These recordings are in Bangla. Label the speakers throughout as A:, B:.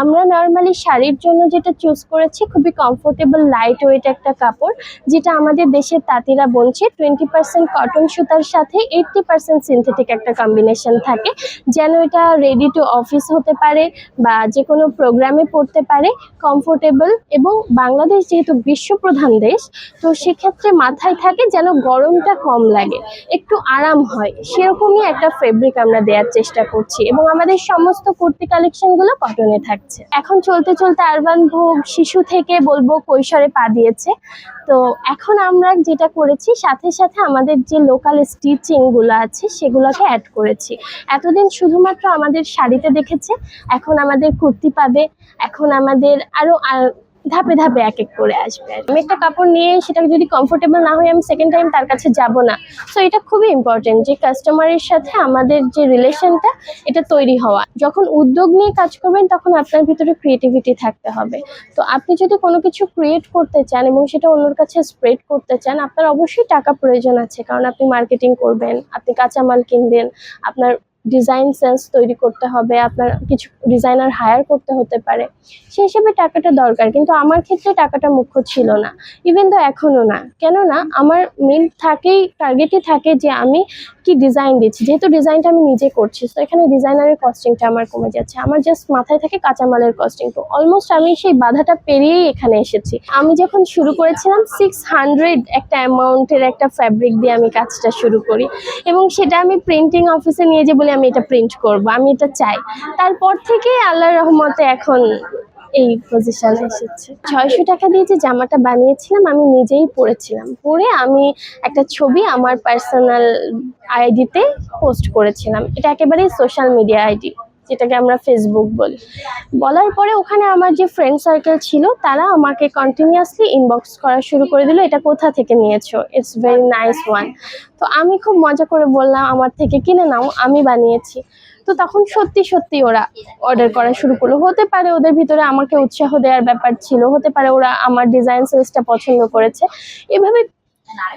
A: আমরা নর্মালি শাড়ির জন্য যেটা চুজ করেছি খুবই কমফোর্টেবল লাইট ওয়েট একটা কাপড়, যেটা আমাদের দেশের তাঁতিরা বলছে টোয়েন্টি পার্সেন্ট কটন সুতার সাথে এইট্টি পার্সেন্ট সিনথেটিক একটা কম্বিনেশন থাকে। যেন এটা রেডি টু অফিস হতে পারে বা যে কোনো প্রোগ্রামে পড়তে পারে কমফোর্টেবল এবং বাংলাদেশ যেহেতু বিশ্বপ্রধান দেশ, তো সেক্ষেত্রে মাথায় থাকে যেন গরমটা কম লাগে, একটু আরাম হয়। সেরকমই একটা ফেব্রিক আমরা দেওয়ার চেষ্টা করছি এবং আমাদের সমস্ত কুর্তি কালেকশনগুলো কটনে থাকছে। এখন চলতে চলতে আরবান ভোগ শিশু থেকে বলব কৈশোরে পা দিয়েছে। তো এখন আমরা যেটা করেছি, সাথে সাথে আমাদের যে লোকাল স্টিচিংগুলো আছে, সেগুলোকে অ্যাড করেছি। এতদিন শুধুমাত্র আমাদের শাড়িতে দেখেছে, এখন আমাদের কুর্তি পাবে, এখন আমাদের আরও ধাপে ধাপে এক এক করে আসবে আমি একটা কাপড় নিয়ে সেটা যদি কমফোর্টেবল না হয় আমি সেকেন্ড টাইম তার কাছে যাব না। সো এটা খুবই ইম্পর্টেন্ট যে কাস্টমারের সাথে আমাদের যে রিলেশনটা এটা তৈরি হওয়া। যখন উদ্যোগ নিয়ে কাজ করবেন, তখন আপনার ভিতরে ক্রিয়েটিভিটি থাকতে হবে। তো আপনি যদি কোনো কিছু ক্রিয়েট করতে চান এবং সেটা অন্যর কাছে স্প্রেড করতে চান, আপনার অবশ্যই টাকা প্রয়োজন আছে। কারণ আপনি মার্কেটিং করবেন, আপনি কাঁচামাল কিনবেন, আপনার ডিজাইন সেন্স তৈরি করতে হবে, আপনার কিছু ডিজাইনার হায়ার করতে হতে পারে, সেই হিসেবে টাকাটা দরকার। কিন্তু আমার ক্ষেত্রে টাকাটা মুখ্য ছিল না ইভেন তো এখনও না। কেননা আমার মেন থাকেই টার্গেটই থাকে যে আমি কি ডিজাইন দিচ্ছি। যেহেতু ডিজাইনটা আমি নিজে করছি, তো এখানে ডিজাইনারের কস্টিংটা আমার কমে যাচ্ছে। আমার জাস্ট মাথায় থাকে কাঁচামালের কস্টিং তো। অলমোস্ট আমি সেই বাধাটা পেরিয়েই এখানে এসেছি। আমি যখন শুরু করেছিলাম সিক্স হান্ড্রেড একটা অ্যামাউন্টের একটা ফ্যাব্রিক দিয়ে আমি কাজটা শুরু করি। এবং সেটা আমি প্রিন্টিং অফিসে নিয়ে যে বলি আমি এটা প্রিন্ট করব, আমি এটা চাই। তারপর থেকে আল্লাহর রহমতে এখন এই পজিশনে এসেছে। ছয়শো টাকা দিয়ে যে জামাটা বানিয়েছিলাম, আমি নিজেই পরেছিলাম। পরে আমি একটা ছবি আমার পার্সোনাল আইডিতে পোস্ট করেছিলাম। এটা একেবারেই সোশ্যাল মিডিয়া আইডি যেটাকে আমরা ফেসবুক বলি। বলার পরে ওখানে আমার যে ফ্রেন্ড সার্কেল ছিল, তারা আমাকে কন্টিনিউয়াসলি ইনবক্স করা শুরু করে দিল, এটা কোথা থেকে নিয়েছো? ইটস ভেরি নাইস ওয়ান তো আমি খুব মজা করে বললাম, আমার থেকে কিনে নাও, আমি বানিয়েছি। তো তখন সত্যি সত্যি ওরা অর্ডার করা শুরু করল। হতে পারে ওদের ভিতরে আমাকে উৎসাহ দেওয়ার ব্যাপার ছিল, হতে পারে ওরা আমার ডিজাইন সেন্সটা পছন্দ করেছে। এভাবে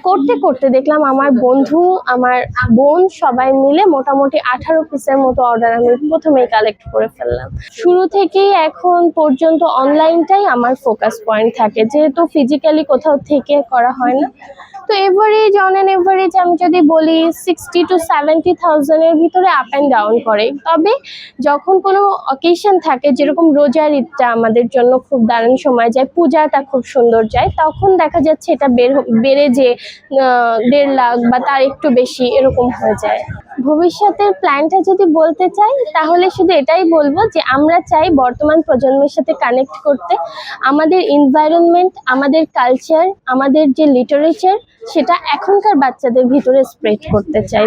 A: করতে করতে দেখলাম আমার বন্ধু, আমার বোন সবাই মিলে মোটামুটি আঠারো পিসের মতো অর্ডার আমি প্রথমেই কালেক্ট করে ফেললাম। শুরু থেকেই এখন পর্যন্ত অনলাইনটাই আমার ফোকাস পয়েন্ট থাকে। যেহেতু ফিজিক্যালি কোথাও থেকে করা হয় না তো এভারেজ অন অ্যান এভারেজ আমি যদি বলি সিক্সটি টু সেভেন্টি থাউজেন্ডের ভিতরে আপ অ্যান্ড ডাউন করে। তবে যখন কোনো অকেশন থাকে, যেরকম রোজার ঈদটা আমাদের জন্য খুব দারুণ সময় যায়, পূজাটা খুব সুন্দর যায়, তখন দেখা যাচ্ছে এটা বের বেড়ে যে দেড় লাখ বা তার একটু বেশি এরকম হয়ে যায়। ভবিষ্যতের প্ল্যানটা যদি বলতে চাই, তাহলে শুধু এটাই বলব যে আমরা চাই বর্তমান প্রজন্মের সাথে কানেক্ট করতে। আমাদের এনভায়রনমেন্ট আমাদের কালচার আমাদের যে লিটারেচার সেটা এখনকার বাচ্চাদের ভিতরে স্প্রেড করতে চাই।